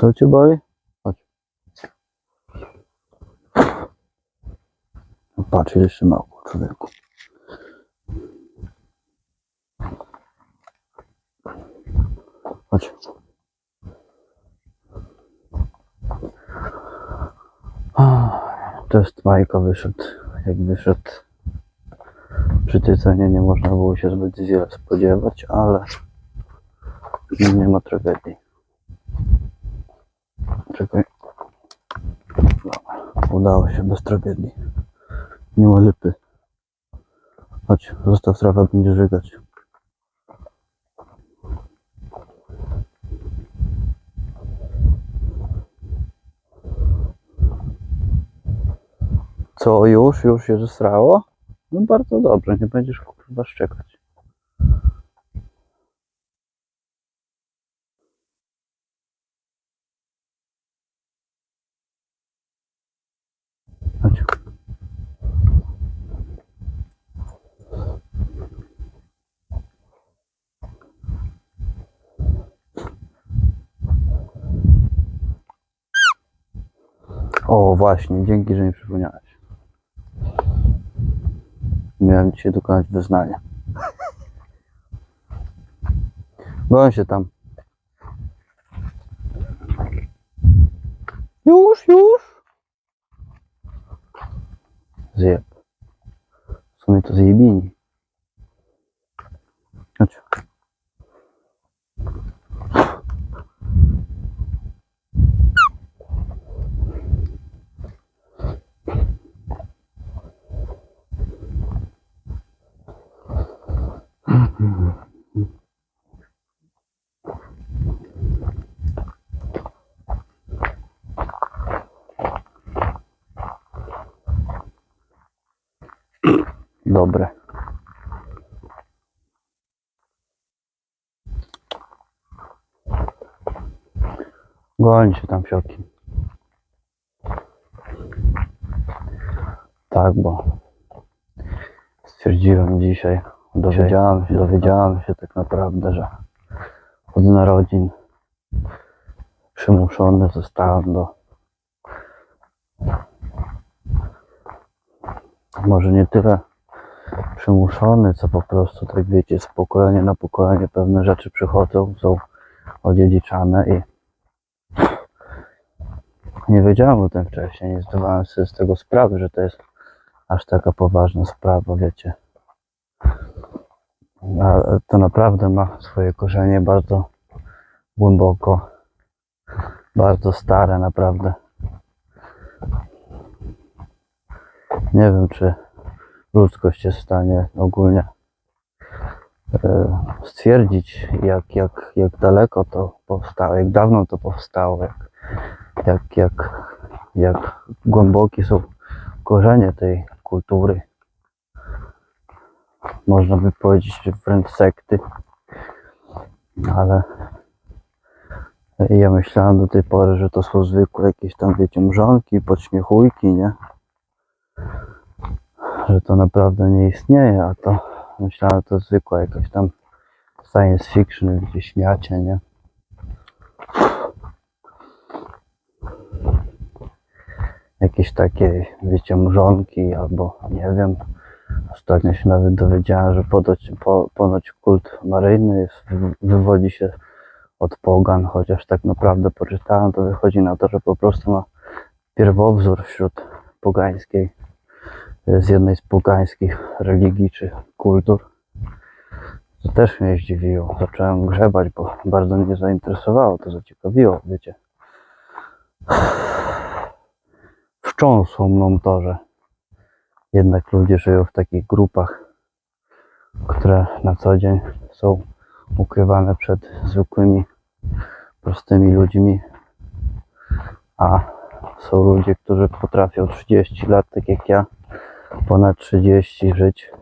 Co cię boli? Chodź. No Patrz, jeszcze mało człowieku. Chodź. Test Majka wyszedł. Jak wyszedł przy tej cenie nie można było się zbyt wiele spodziewać, ale nie ma tragedii. Udało się bez tragedii. Nie ma lipy. Chodź, zostaw trawę, będzie żygać. Co, już? Już się zesrało? No bardzo dobrze, nie będziesz kurwa szczekać. O, właśnie, dzięki, że mi przypomniałeś. Miałem dzisiaj dokonać wyznania. Goń się tam. Już, już. Zjeb. W sumie to zjebini. Chodź. Dobre. Goń się tam fioki. Tak, bo stwierdziłem dzisiaj, dowiedziałem się, dowiedziałem się tak naprawdę, że od narodzin przymuszony zostałem do może nie tyle przymuszony, co po prostu, tak wiecie, z pokolenia na pokolenie pewne rzeczy przychodzą, są odziedziczane i nie wiedziałem o tym wcześniej, nie zdawałem sobie z tego sprawy, że to jest aż taka poważna sprawa, wiecie. To naprawdę ma swoje korzenie bardzo głęboko, bardzo stare naprawdę. Nie wiem, czy ludzkość jest w stanie ogólnie e, stwierdzić, jak, jak, jak daleko to powstało, jak dawno to powstało, jak, jak, jak, jak głębokie są korzenie tej kultury. Można by powiedzieć, że wręcz sekty, ale ja myślałem do tej pory, że to są zwykłe jakieś tam, wiecie, mrzonki, podśmiechujki, nie? że to naprawdę nie istnieje, a to myślałem, że to zwykła jakaś tam science fiction, gdzie śmiacie, nie? Jakieś takie, wiecie, mrzonki albo nie wiem. Ostatnio się nawet dowiedziałem, że podoć, po, ponoć kult maryjny wywodzi się od pogan, chociaż tak naprawdę poczytałem, to wychodzi na to, że po prostu ma pierwowzór wśród pogańskiej z jednej z pogańskich religii czy kultur. To też mnie zdziwiło. Zacząłem grzebać, bo bardzo mnie zainteresowało, to zaciekawiło, wiecie. Wstrząsło mną to, że jednak ludzie żyją w takich grupach, które na co dzień są ukrywane przed zwykłymi, prostymi ludźmi, a są ludzie, którzy potrafią 30 lat, tak jak ja, ponad 30 żyć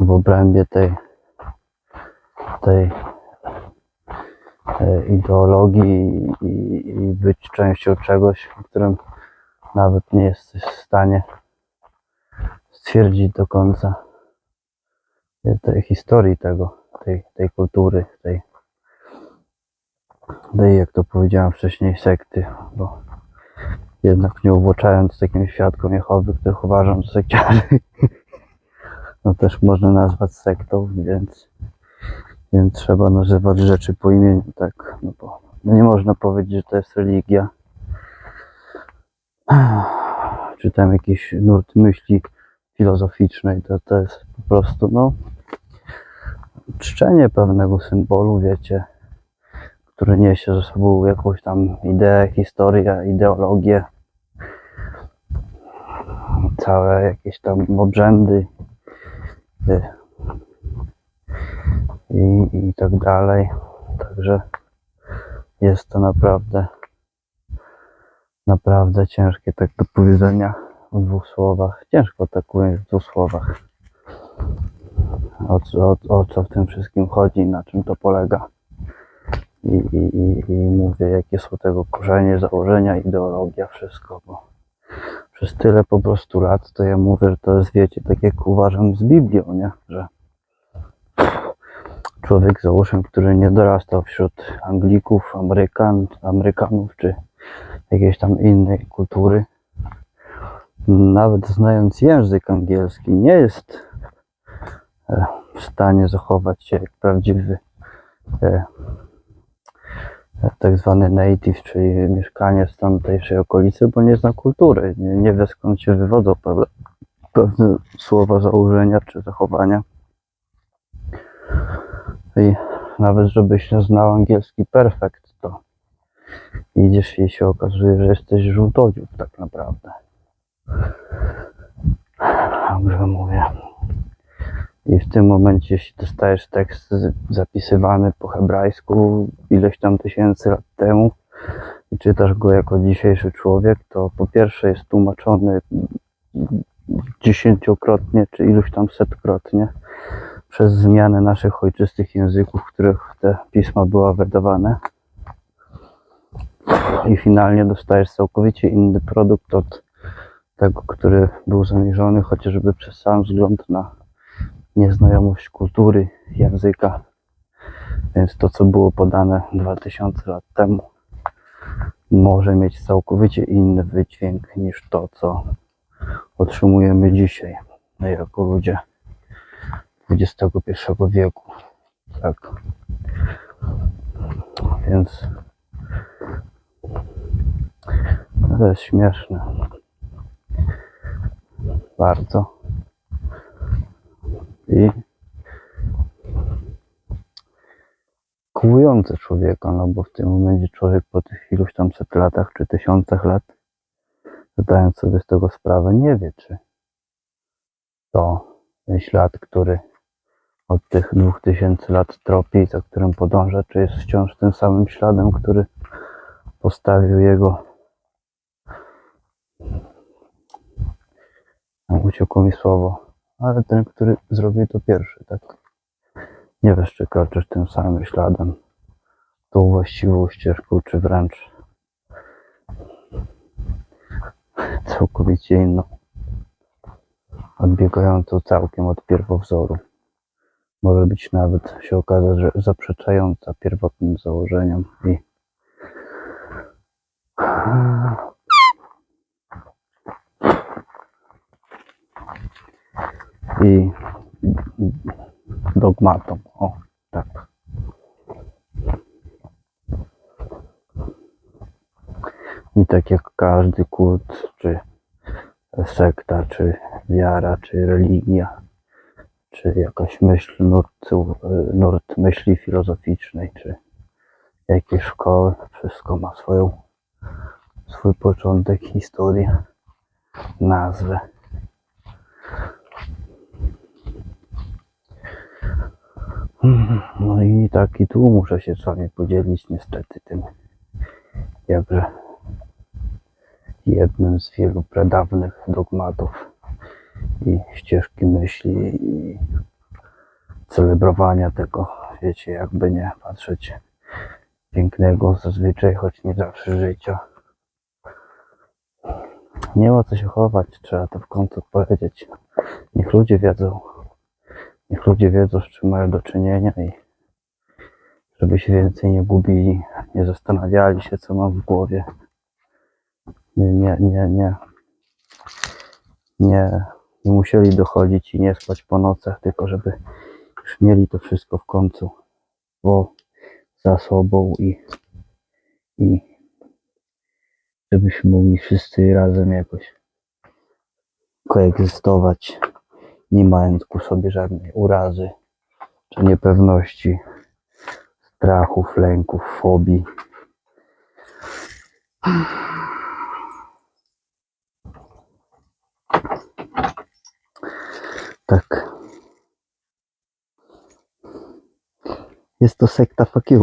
w obrębie tej, tej e, ideologii i, i, być częścią czegoś, o którym nawet nie jesteś w stanie stwierdzić do końca tej historii tego, tej, tej kultury, tej i jak to powiedziałem wcześniej, sekty, bo jednak nie uwłaczając takim świadkom Jehowy, których uważam za sekciarzy, no też można nazwać sektą, więc, więc trzeba nazywać rzeczy po imieniu, tak, no bo no nie można powiedzieć, że to jest religia, czy tam jakiś nurt myśli filozoficznej, to, to jest po prostu, no, czczenie pewnego symbolu, wiecie, który niesie ze sobą jakąś tam ideę, historię, ideologię, całe jakieś tam obrzędy y, i, i tak dalej. Także jest to naprawdę, naprawdę ciężkie tak do powiedzenia w dwóch słowach. Ciężko tak ująć w dwóch słowach. O, o, o co w tym wszystkim chodzi, na czym to polega i, i, i, i mówię, jakie są tego korzenie, założenia, ideologia, wszystko, bo przez tyle po prostu lat to ja mówię, że to jest, wiecie, tak jak uważam z Biblią, nie? Że człowiek, załóżmy, który nie dorastał wśród Anglików, Amerykan, Amerykanów, czy jakiejś tam innej kultury, nawet znając język angielski, nie jest e, w stanie zachować się jak prawdziwy e, tak zwany native, czyli mieszkaniec tamtejszej okolicy, bo nie zna kultury, nie, nie wie skąd się wywodzą pewne, pewne słowa, założenia czy zachowania. I nawet żebyś nie znał angielski perfekt, to idziesz i się okazuje, że jesteś żółtodziób tak naprawdę. Dobrze mówię. I w tym momencie, jeśli dostajesz tekst zapisywany po hebrajsku ileś tam tysięcy lat temu i czytasz go jako dzisiejszy człowiek, to po pierwsze jest tłumaczony dziesięciokrotnie czy iluś tam setkrotnie przez zmianę naszych ojczystych języków, w których te pisma były wydawane. I finalnie dostajesz całkowicie inny produkt od tego, który był zamierzony, chociażby przez sam wzgląd na nieznajomość kultury, języka. Więc to, co było podane 2000 lat temu, może mieć całkowicie inny wydźwięk niż to, co otrzymujemy dzisiaj my jako ludzie XXI wieku. Tak. Więc to jest śmieszne. Bardzo. I kołujące człowieka, no bo w tym momencie człowiek po tych iluś tam set latach czy tysiącach lat, zdając sobie z tego sprawę, nie wie, czy to ten ślad, który od tych dwóch tysięcy lat tropi, za którym podąża, czy jest wciąż tym samym śladem, który postawił jego. Uciekło mi słowo, ale ten, który zrobił to pierwszy, tak? Nie wiesz, czy kroczysz tym samym śladem, tą właściwą ścieżką, czy wręcz całkowicie inną, odbiegającą całkiem od pierwowzoru. Może być nawet się okazać, że zaprzeczająca pierwotnym założeniom i i dogmatom. O, tak. I tak jak każdy kult, czy sekta, czy wiara, czy religia, czy jakaś myśl, nurt, nurt myśli filozoficznej, czy jakiejś szkoły, wszystko ma swoją, swój początek, historię, nazwę. No i tak i tu muszę się z wami podzielić niestety tym jakże jednym z wielu pradawnych dogmatów i ścieżki myśli i celebrowania tego, wiecie, jakby nie patrzeć pięknego zazwyczaj, choć nie zawsze życia. Nie ma co się chować, trzeba to w końcu powiedzieć. Niech ludzie wiedzą, niech ludzie wiedzą, z czym mają do czynienia i żeby się więcej nie gubili, nie zastanawiali się, co mam w głowie. Nie, nie, nie, nie. Nie, nie musieli dochodzić i nie spać po nocach, tylko żeby już mieli to wszystko w końcu, bo za sobą i, i żebyśmy mogli wszyscy razem jakoś koegzystować, nie mając ku sobie żadnej urazy, czy niepewności, strachów, lęków, fobii. Tak. Jest to sekta fuck.